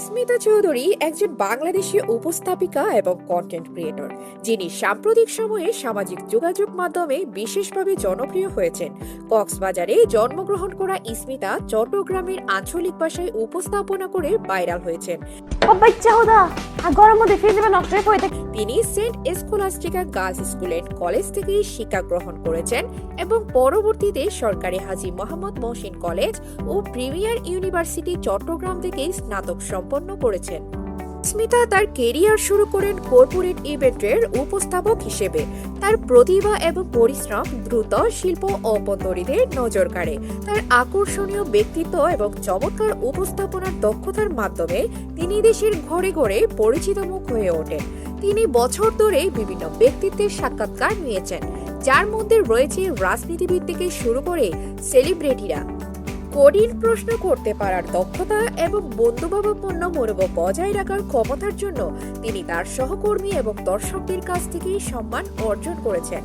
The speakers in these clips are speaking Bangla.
ইসমিতা চৌধুরী একজন বাংলাদেশি উপস্থাপিকা এবং কন্টেন্ট ক্রিয়েটর যিনি সাম্প্রতিক সময়ে সামাজিক যোগাযোগ মাধ্যমে বিশেষভাবে জনপ্রিয় হয়েছেন। কক্সবাজারে জন্মগ্রহণ করা ইসমিতা চট্টগ্রামের আঞ্চলিক ভাষায় উপস্থাপনা করে ভাইরাল হয়েছেন। হয়ে তিনি Saint Scholastica girls school and college থেকে শিক্ষা গ্রহণ করেছেন এবং পরবর্তীতে সরকারি হাজি মোহাম্মদ মহসিন কলেজ ও প্রিমিয়ার ইউনিভার্সিটি চট্টগ্রাম থেকে স্নাতক সম্পন্ন করেছেন। স্মিতা তার কেরিয়ার শুরু করেন কর্পোরেট ইভেন্টের উপস্থাপক হিসেবে। তার প্রতিভা এবং পরিশ্রম দ্রুত শিল্প অপন্তরীদের নজর কাড়ে। তার আকর্ষণীয় ব্যক্তিত্ব এবং চমৎকার উপস্থাপনার দক্ষতার মাধ্যমে তিনি দেশের ঘরে ঘরে পরিচিত মুখ হয়ে ওঠেন। তিনি বছর ধরে বিভিন্ন ব্যক্তিত্বের সাক্ষাৎকার নিয়েছেন, যার মধ্যে রয়েছে রাজনীতিবিদ থেকে শুরু করে সেলিব্রিটিরা কঠিন প্রশ্ন করতে পারার দক্ষতা এবং বন্ধুভাবাপন্ন মনোভাব বজায় রাখার ক্ষমতার জন্য তিনি তার সহকর্মী এবং দর্শকদের কাছ থেকে সম্মান অর্জন করেছেন।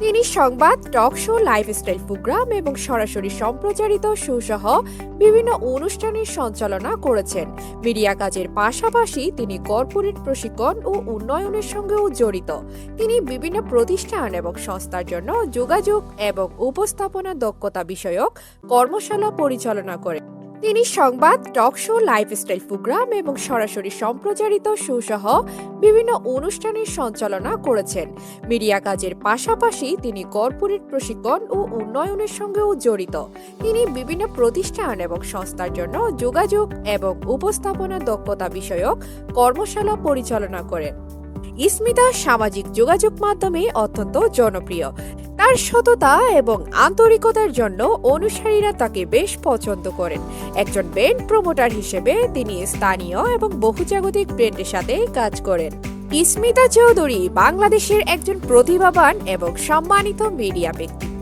তিনি সংবাদ, টক শো, লাইফস্টাইল প্রোগ্রাম এবং সরাসরি সম্প্রচারিত শো সহ বিভিন্ন অনুষ্ঠানের সঞ্চালনা করেছেন। মিডিয়া কাজের পাশাপাশি তিনি কর্পোরেট প্রশিক্ষণ ও উন্নয়নের সঙ্গেও জড়িত। তিনি বিভিন্ন প্রতিষ্ঠান এবং সংস্থার জন্য যোগাযোগ এবং উপস্থাপনা দক্ষতা বিষয়ক কর্মশালা পরিচালনা করেন। তিনি সংবাদ, টক শো, লাইফস্টাইল প্রোগ্রাম এবং সরাসরি সম্প্রচারিত শো সহ বিভিন্ন অনুষ্ঠানের সঞ্চালনা করেছেন। মিডিয়া কাজের পাশাপাশি তিনি কর্পোরেট প্রশিক্ষণ ও উন্নয়নের সঙ্গেও জড়িত। তিনি বিভিন্ন প্রতিষ্ঠান এবং সংস্থার জন্য যোগাযোগ এবং উপস্থাপনা দক্ষতা বিষয়ক কর্মশালা পরিচালনা করেন। ইসমিতা সামাজিক যোগাযোগ মাধ্যমে অত্যন্ত জনপ্রিয়। তার সততা এবং আন্তরিকতার জন্য অনুসারীরা তাকে বেশ পছন্দ করেন। একজন ব্যান্ড প্রমোটার হিসেবে তিনি স্থানীয় এবং বহুজাগতিক ব্র্যান্ডের সাথে কাজ করেন। ইসমিতা চৌধুরী বাংলাদেশের একজন প্রতিভাবান এবং সম্মানিত মিডিয়া ব্যক্তি।